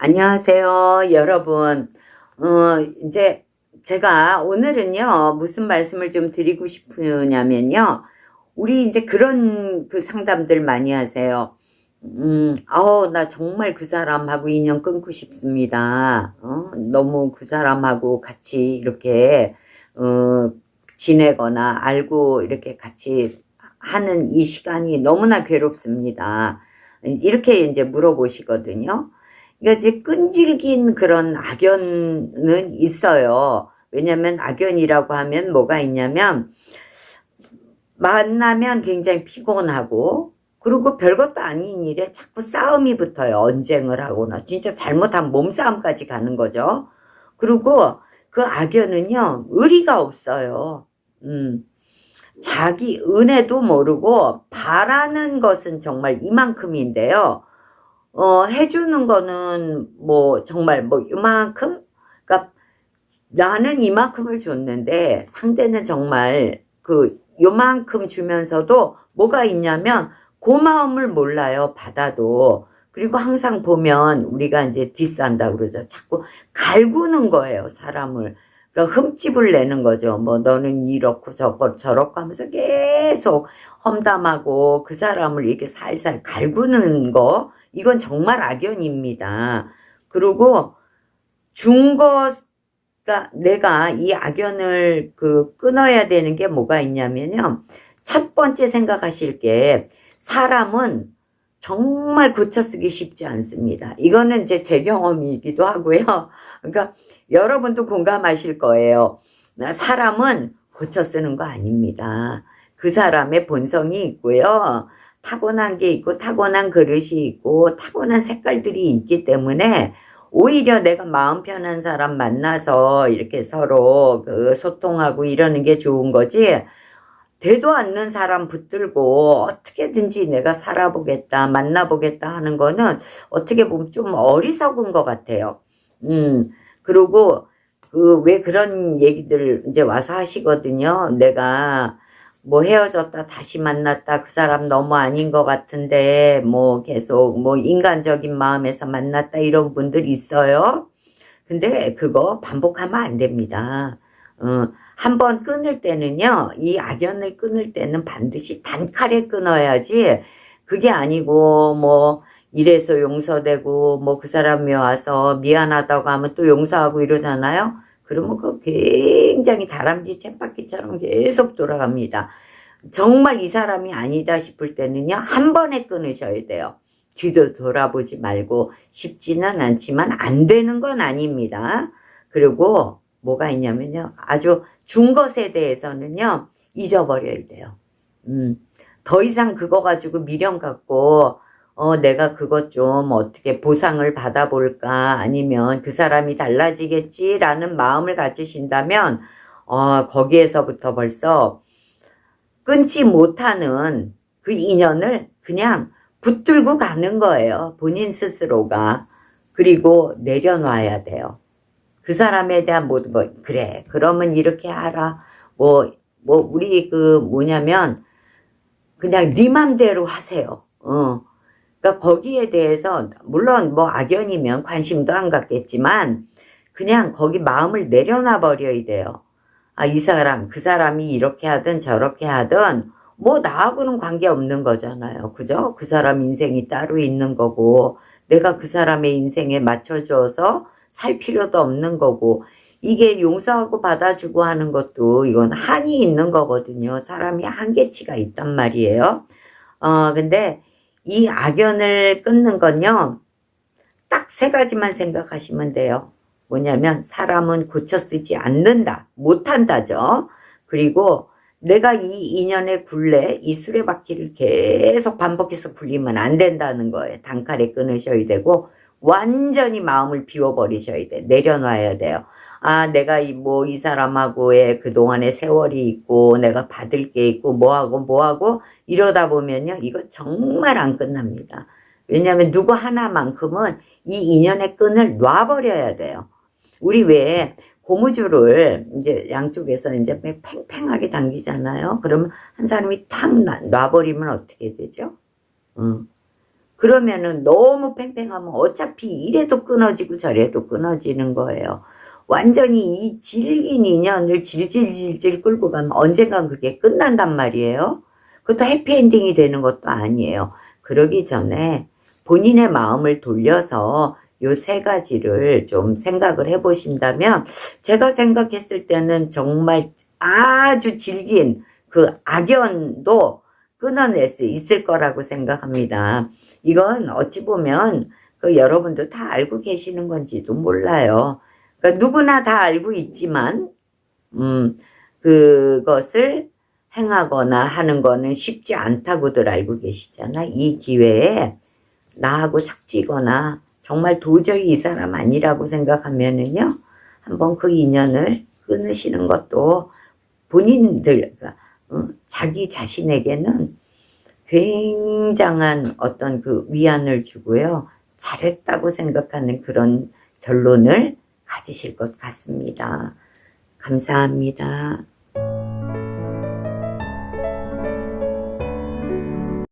안녕하세요, 여러분. 어, 이제 제가 오늘은요, 무슨 말씀을 좀 드리고 싶으냐면요, 우리 이제 그런 그 상담들 많이 하세요. 음, 아우, 나 정말 그 사람하고 인연 끊고 싶습니다. 어, 너무 그 사람하고 같이 이렇게, 어, 지내거나 알고 이렇게 같이 하는 이 시간이 너무나 괴롭습니다. 이렇게 이제 물어보시거든요. 그러니까 이제 끈질긴 그런 악연은 있어요. 왜냐면 악연이라고 하면 뭐가 있냐면 만나면 굉장히 피곤하고 그리고 별것도 아닌 일에 자꾸 싸움이 붙어요. 언쟁을 하거나 진짜 잘못하면 몸싸움까지 가는 거죠. 그리고 그 악연은요. 의리가 없어요. 음. 자기 은혜도 모르고 바라는 것은 정말 이만큼인데요. 어, 해주는 거는 뭐 정말 뭐 이만큼? 그러니까 나는 이만큼을 줬는데 상대는 정말 그 요만큼 주면서도 뭐가 있냐면 고마움을 몰라요. 받아도. 그리고 항상 보면 우리가 이제 디스한다 그러죠. 자꾸 갈구는 거예요. 사람을. 그러니까 흠집을 내는 거죠. 뭐 너는 이렇고 저렇고 저렇고 하면서 계속 험담하고 그 사람을 이렇게 살살 갈구는 거 이건 정말 악연입니다. 그리고 중거가 내가 이 악연을 그 끊어야 되는 게 뭐가 있냐면요. 첫 번째 생각하실 게 사람은 정말 고쳐 쓰기 쉽지 않습니다. 이거는 이제 제 경험이기도 하고요. 그러니까 여러분도 공감하실 거예요. 사람은 고쳐 쓰는 거 아닙니다. 그 사람의 본성이 있고요. 타고난 게 있고 타고난 그릇이 있고 타고난 색깔들이 있기 때문에 오히려 내가 마음 편한 사람 만나서 이렇게 서로 그 소통하고 이러는 게 좋은 거지. 되도 않는 사람 붙들고 어떻게든지 내가 살아보겠다, 만나보겠다 하는 거는 어떻게 보면 좀 어리석은 것 같아요. 음, 그리고 그 왜 그런 얘기들 이제 와서 하시거든요. 내가 뭐 헤어졌다 다시 만났다 그 사람 너무 아닌 것 같은데 뭐 계속 뭐 인간적인 마음에서 만났다 이런 분들 있어요. 근데 그거 반복하면 안 됩니다. 어, 한번 끊을 때는요, 이 악연을 끊을 때는 반드시 단칼에 끊어야지, 그게 아니고, 뭐, 이래서 용서되고, 뭐, 그 사람이 와서 미안하다고 하면 또 용서하고 이러잖아요? 그러면 그 굉장히 다람쥐 쳇바퀴처럼 계속 돌아갑니다. 정말 이 사람이 아니다 싶을 때는요, 한 번에 끊으셔야 돼요. 뒤도 돌아보지 말고, 쉽지는 않지만 안 되는 건 아닙니다. 그리고 뭐가 있냐면요, 아주 준 것에 대해서는요, 잊어버려야 돼요. 음, 더 이상 그거 가지고 미련 갖고, 어, 내가 그것 좀 어떻게 보상을 받아볼까, 아니면 그 사람이 달라지겠지라는 마음을 가지신다면, 어, 거기에서부터 벌써 끊지 못하는 그 인연을 그냥 붙들고 가는 거예요. 본인 스스로가. 그리고 내려놔야 돼요. 그 사람에 대한 모든 거, 그래, 그러면 이렇게 하라. 뭐, 뭐, 우리 그 뭐냐면, 그냥 네 맘대로 하세요. 어. 그러니까 거기에 대해서, 물론 뭐 악연이면 관심도 안 갖겠지만, 그냥 거기 마음을 내려놔 버려야 돼요. 아, 이 사람, 그 사람이 이렇게 하든 저렇게 하든, 뭐 나하고는 관계 없는 거잖아요. 그죠? 그 사람 인생이 따로 있는 거고, 내가 그 사람의 인생에 맞춰줘서 살 필요도 없는 거고 이게 용서하고 받아주고 하는 것도 이건 한이 있는 거거든요. 사람이 한계치가 있단 말이에요. 어 근데 이 악연을 끊는 건요. 딱 세 가지만 생각하시면 돼요. 뭐냐면 사람은 고쳐 쓰지 않는다. 못한다죠. 그리고 내가 이 인연의 굴레, 이 수레바퀴를 계속 반복해서 굴리면 안 된다는 거예요. 단칼에 끊으셔야 되고 완전히 마음을 비워버리셔야 돼. 내려놔야 돼요. 아, 내가 이, 뭐, 이 사람하고의 그동안의 세월이 있고, 내가 받을 게 있고, 뭐하고, 뭐하고, 이러다 보면요, 이거 정말 안 끝납니다. 왜냐하면 누구 하나만큼은 이 인연의 끈을 놔버려야 돼요. 우리 왜 고무줄을 이제 양쪽에서 이제 팽팽하게 당기잖아요. 그러면 한 사람이 탁 놔버리면 어떻게 되죠? 응. 그러면은 너무 팽팽하면 어차피 이래도 끊어지고 저래도 끊어지는 거예요. 완전히 이 질긴 인연을 질질질질 끌고 가면 언젠간 그게 끝난단 말이에요. 그것도 해피엔딩이 되는 것도 아니에요. 그러기 전에 본인의 마음을 돌려서 요 세 가지를 좀 생각을 해 보신다면 제가 생각했을 때는 정말 아주 질긴 그 악연도 끊어낼 수 있을 거라고 생각합니다. 이건 어찌 보면 그 여러분도 다 알고 계시는 건지도 몰라요. 그러니까 누구나 다 알고 있지만 음 그것을 행하거나 하는 거는 쉽지 않다고들 알고 계시잖아. 이 기회에 나하고 착지거나 정말 도저히 이 사람 아니라고 생각하면은요. 한번 그 인연을 끊으시는 것도 본인들 그러니까, 어, 자기 자신에게는 굉장한 어떤 그 위안을 주고요. 잘했다고 생각하는 그런 결론을 가지실 것 같습니다. 감사합니다.